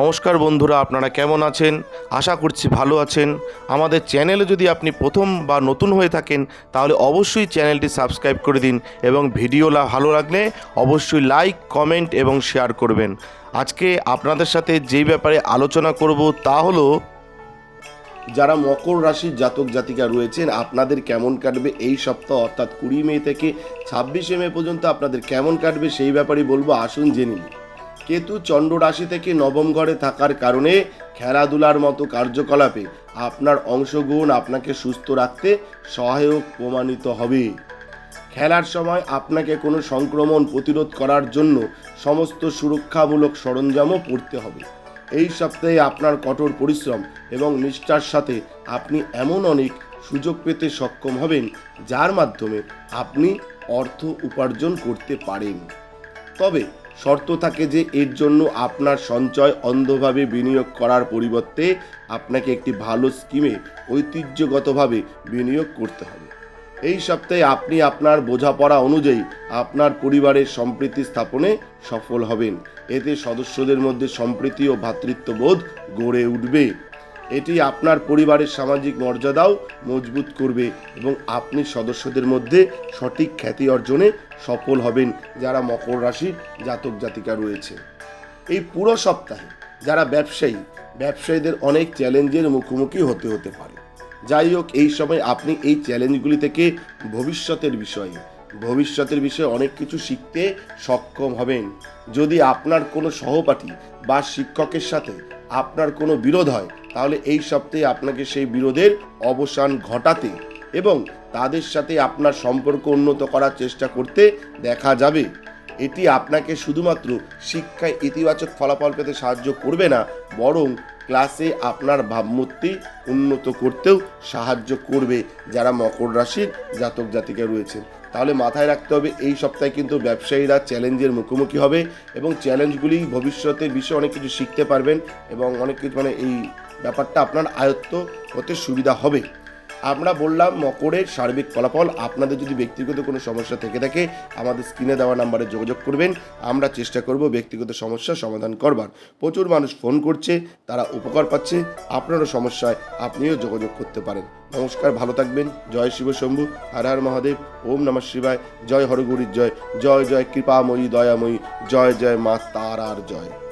নমস্কার বন্ধুরা, আপনারা কেমন আছেন? আশা করছি ভালো আছেন। আমাদের চ্যানেলে যদি আপনি প্রথম বা নতুন হয়ে থাকেন, তাহলে অবশ্যই চ্যানেলটি সাবস্ক্রাইব করে দিন এবং ভিডিও ভালো লাগলে অবশ্যই লাইক, কমেন্ট এবং শেয়ার করবেন। আজকে আপনাদের সাথে যেই ব্যাপারে আলোচনা করব তা হলো, যারা মকর রাশির জাতক জাতিকা রয়েছেন, আপনাদের কেমন কাটবে এই সপ্তাহ, অর্থাৎ কুড়ি মে থেকে ছাব্বিশে মে পর্যন্ত আপনাদের কেমন কাটবে সেই ব্যাপারেই বলব, আসুন জেনে নিই। কেতু চন্দ্র রাশি থেকে নবম ঘরে থাকার কারণে খেলাধুলার মতো কার্যকলাপে আপনার অংশগ্রহণ আপনাকে সুস্থ রাখতে সহায়ক প্রমাণিত হবে। খেলার সময় আপনাকে কোনো সংক্রমণ প্রতিরোধ করার জন্য সমস্ত সুরক্ষামূলক সরঞ্জামও পড়তে হবে। এই সপ্তাহে আপনার কঠোর পরিশ্রম এবং নিষ্ঠার সাথে আপনি এমন অনেক সুযোগ পেতে সক্ষম হবেন, যার মাধ্যমে আপনি অর্থ উপার্জন করতে পারেন। তবে শর্ত থাকে যে এর জন্য আপনার সঞ্চয় অন্ধভাবে বিনিয়োগ করার পরিবর্তে আপনাকে একটি ভালো স্কিমে ঐতিহ্যগতভাবে বিনিয়োগ করতে হবে। এই সপ্তাহে আপনি আপনার বোঝাপড়া অনুযায়ী আপনার পরিবারের সম্প্রীতি স্থাপনে সফল হবেন। এতে সদস্যদের মধ্যে সম্প্রীতি ও ভ্রাতৃত্ববোধ গড়ে উঠবে। এটি আপনার পরিবারের সামাজিক মর্যাদাও মজবুত করবে এবং আপনি সদস্যদের মধ্যে সঠিক খ্যাতি অর্জনে সফল হবেন যারা মকর রাশির জাতক জাতিকা রয়েছে। এই পুরো সপ্তাহে যারা ব্যবসায়ী, ব্যবসায়ীদের অনেক চ্যালেঞ্জের মুখোমুখি হতে হতে পারে। যাই হোক, এই সময় আপনি এই চ্যালেঞ্জগুলি থেকে ভবিষ্যতের বিষয়ে ভবিষ্যতের বিষয়ে অনেক কিছু শিখতে সক্ষম হবেন। যদি আপনার কোনো সহপাঠী বা শিক্ষকের সাথে আপনার কোনো বিরোধ হয় তাহলে এই সপ্তাহে আপনাকে সেই বিরোধের অবসান ঘটাতে এবং তাদের সাথে আপনার সম্পর্ক উন্নত করার চেষ্টা করতে দেখা যাবে। এটি আপনাকে শুধুমাত্র শিক্ষায় ইতিবাচক ফলাফল পেতে সাহায্য করবে না, বরং ক্লাসে আপনার ভাবমূর্তি উন্নত করতেও সাহায্য করবে যারা মকর রাশির জাতক জাতিকা রয়েছেন। তাহলে মাথায় রাখতে হবে, এই সপ্তাহে কিন্তু ব্যবসায়ীরা চ্যালেঞ্জের মুখোমুখি হবে এবং চ্যালেঞ্জগুলি ভবিষ্যতে বিষয়ে অনেক কিছু শিখতে পারবেন এবং অনেক কিছু মানে এই ব্যাপারটা আপনার আয়ত্ত হতে সুবিধা হবে। আমরা বললাম, মকরের সার্বিক ফলাফল, আপনাদের যদি ব্যক্তিগত কোনো সমস্যা থেকে থাকে, আমাদের স্ক্রিনে দেওয়া নাম্বারে যোগাযোগ করবেন। আমরা চেষ্টা করব ব্যক্তিগত সমস্যা সমাধান করবার। প্রচুর মানুষ ফোন করছে, তারা উপকার পাচ্ছে, আপনারও সমস্যায় আপনিও যোগাযোগ করতে পারেন। নমস্কার, ভালো থাকবেন, জয় শিব শম্ভু, হর হর মহাদেব, ওম নমঃ শিবায়, জয় হরগুরির জয় জয় জয় কৃপাময়ী, দয়াময়ী, জয় জয় মা তারার জয়।